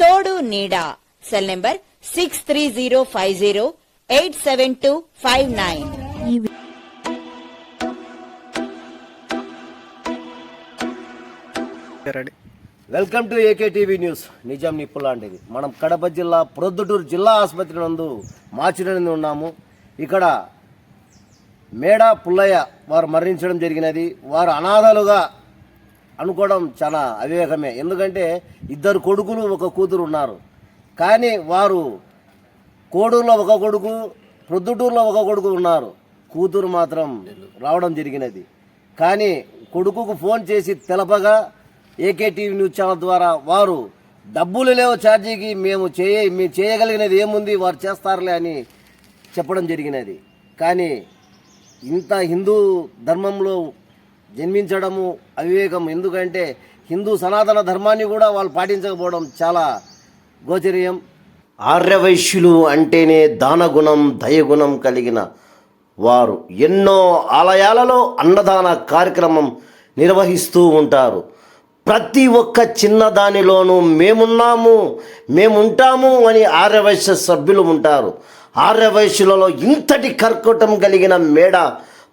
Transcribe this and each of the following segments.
తోడు నీడా. Cell number six three zero five zero eight seven two five nine. Welcome to AK TV news. Nizam నిప్పు లాంటిది. మనం కడప జిల్లా ప్రొద్దుటూరు జిల్లా ఆసుపత్రి నందు మార్చినందు ఉన్నాము. ఇక్కడ మేడ పుల్లయ్య వారు మరణించడం జరిగినది. వారు అనాథలుగా అనుకోవడం చాలా అవివేకమే. ఎందుకంటే ఇద్దరు కొడుకులు ఒక కూతురు ఉన్నారు. కానీ వారు కోడూరులో ఒక కొడుకు ప్రొద్దుటూరులో ఒక కొడుకు ఉన్నారు. కూతురు మాత్రం రావడం జరిగినది. కానీ కొడుకుకు ఫోన్ చేసి తెలపగా ఏకే టీవీ న్యూస్ ఛానల్ ద్వారా వారు డబ్బులు లేవు ఛార్జీకి మేము చేయ మేము చేయగలిగినది ఏముంది వారు చేస్తారులే అని చెప్పడం జరిగినది. కానీ ఇంత హిందూ ధర్మంలో జన్మించడము అవివేకం ఎందుకంటే హిందూ సనాతన ధర్మాన్ని కూడా వాళ్ళు పాటించకపోవడం చాలా గోచరీయం. ఆర్యవైశ్యులు అంటేనే దానగుణం దయగుణం కలిగిన వారు. ఎన్నో ఆలయాలలో అన్నదాన కార్యక్రమం నిర్వహిస్తూ ఉంటారు. ప్రతి ఒక్క చిన్నదానిలోనూ మేమున్నాము మేముంటాము అని ఆర్యవైశ్య సభ్యులు ఉంటారు. ఆర్యవైశ్యులలో ఇంతటి కర్కటం కలిగిన మేడ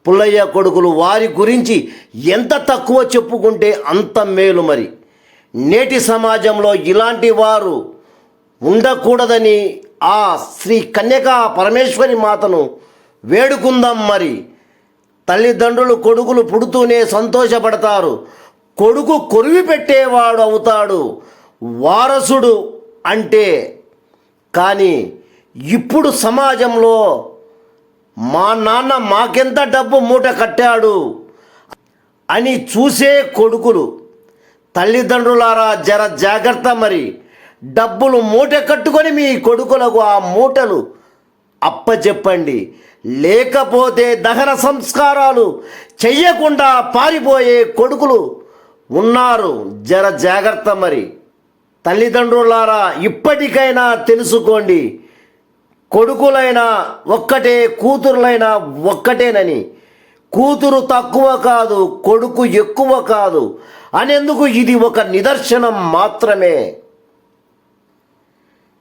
పుల్లయ్య కొడుకులు వారి గురించి ఎంత తక్కువ చెప్పుకుంటే అంత మేలు మరి. నేటి సమాజంలో ఇలాంటి వారు ఉండకూడదని ఆ శ్రీ కన్యకా పరమేశ్వరి మాతను వేడుకుందాం మరి. తల్లిదండ్రులు కొడుకులు పుడుతూనే సంతోషపడతారు. కొడుకు కొరివి పెట్టేవాడు అవుతాడు. వారసుడు అంటే. కానీ ఇప్పుడు సమాజంలో మా నాన్న మాకెంత డబ్బు మూట కట్టాడు అని చూసే కొడుకులు తల్లిదండ్రులారా జర జాగ్రత్త మరి. డబ్బులు మూట కట్టుకొని మీ కొడుకులకు ఆ మూటలు అప్పచెప్పండి లేకపోతే దహన సంస్కారాలు చెయ్యకుండా పారిపోయే కొడుకులు ఉన్నారు. జర జాగ్రత్త మరి. తల్లిదండ్రులారా ఇప్పటికైనా తెలుసుకోండి. కొడుకులైనా ఒక్కటే కూతురులైనా ఒక్కటేనని. కూతురు తక్కువ కాదు కొడుకు ఎక్కువ కాదు. అనేందుకు ఇది ఒక నిదర్శనం మాత్రమే.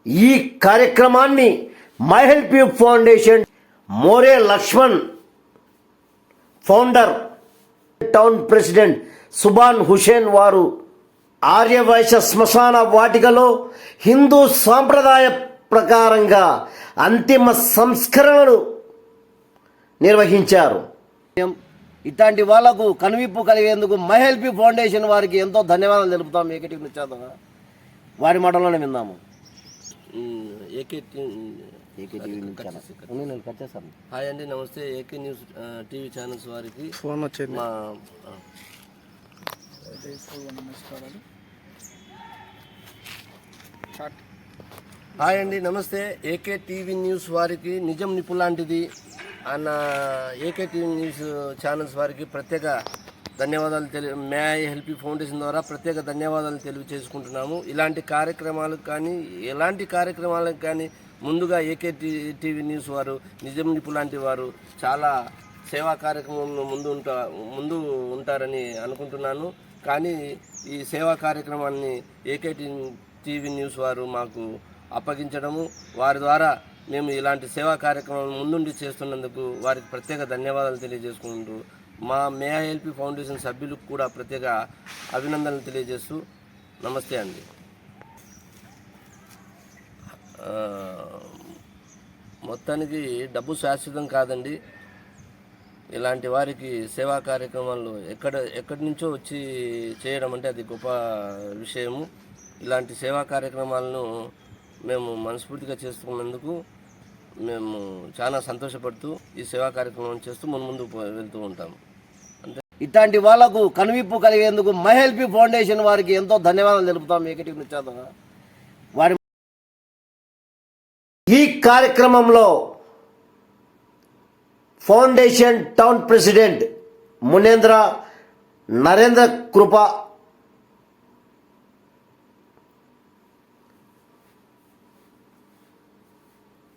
ఈ కార్యక్రమాన్ని my help help foundation More Lakshman founder town president Subhan Hussain వారు ఆర్యవైశ్య శ్మశాన వాటికలో హిందూ సాంప్రదాయ ప్రకారంగా అంతిమ సంస్కరణలు నిర్వహించారు. ఇట్లాంటి వాళ్ళకు కనువిప్పు కలిగేందుకు మై హెల్ప్ యూ ఫౌండేషన్ వారికి ఎంతో ధన్యవాదాలు తెలుపుతాం. ఏకటి చేద్దాం వారి మాటల్లోనే విందాము. హాయ్ అండి నమస్తే. ఏకే న్యూస్ టీవీ ఛానల్స్ వారికి ఫోన్ వచ్చింది. మా ఆ, హాయ్ అండి నమస్తే. ఏకే టీవీ న్యూస్ వారికి నిజం నిపు లాంటిది అన్న ఏకే టీవీ న్యూస్ ఛానల్స్ వారికి ప్రత్యేక ధన్యవాదాలు తెలి మే ఐ హెల్ప్ ఫౌండేషన్ ద్వారా ప్రత్యేక ధన్యవాదాలు తెలియచేసుకుంటున్నాము. ఇలాంటి కార్యక్రమాలకు కానీ ఎలాంటి కార్యక్రమాలకు కానీ ముందుగా ఏకే టీ- టీవీ న్యూస్ వారు నిజం నిపు లాంటి వారు చాలా సేవా కార్యక్రమంలో ముందు ఉంటా ముందు ఉంటారని అనుకుంటున్నాను. కానీ ఈ సేవా కార్యక్రమాన్ని ఏకే టీవీ న్యూస్ వారు మాకు అప్పగించడము. వారి ద్వారా మేము ఇలాంటి సేవా కార్యక్రమం ముందుండి చేస్తున్నందుకు వారికి ప్రత్యేక ధన్యవాదాలు తెలియజేసుకుంటూ మా మే ఎల్పి ఫౌండేషన్ సభ్యులకు కూడా ప్రత్యేక అభినందనలు తెలియజేస్తూ నమస్తే అండి. మొత్తానికి డబ్బు శాశ్వతం కాదండి. ఇలాంటి వారికి సేవా కార్యక్రమాలు ఎక్కడ ఎక్కడి నుంచో వచ్చి చేయడం అంటే అది గొప్ప విషయము. ఇలాంటి సేవా కార్యక్రమాలను మేము మనస్ఫూర్తిగా చేసుకున్నందుకు మేము చాలా సంతోషపడుతూ ఈ సేవా కార్యక్రమం చేస్తూ ముందు వెళ్తూ ఉంటాము. అంతే. ఇట్లాంటి వాళ్ళకు కనువిప్పు కలిగేందుకు మహెల్పి ఫౌండేషన్ వారికి ఎంతో ధన్యవాదాలు తెలుపుతాం. ఏకటి చేద్దాం వారి ఈ కార్యక్రమంలో foundation town president Munendra Narendra Krupa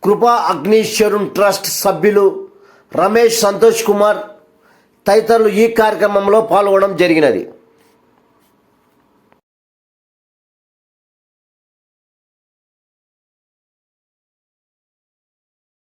Krupa అగ్నీశ్వరున్ trust సభ్యులు రమేష్ సంతోష్ కుమార్ తదితరులు ఈ కార్యక్రమంలో పాల్గొనడం జరిగినది.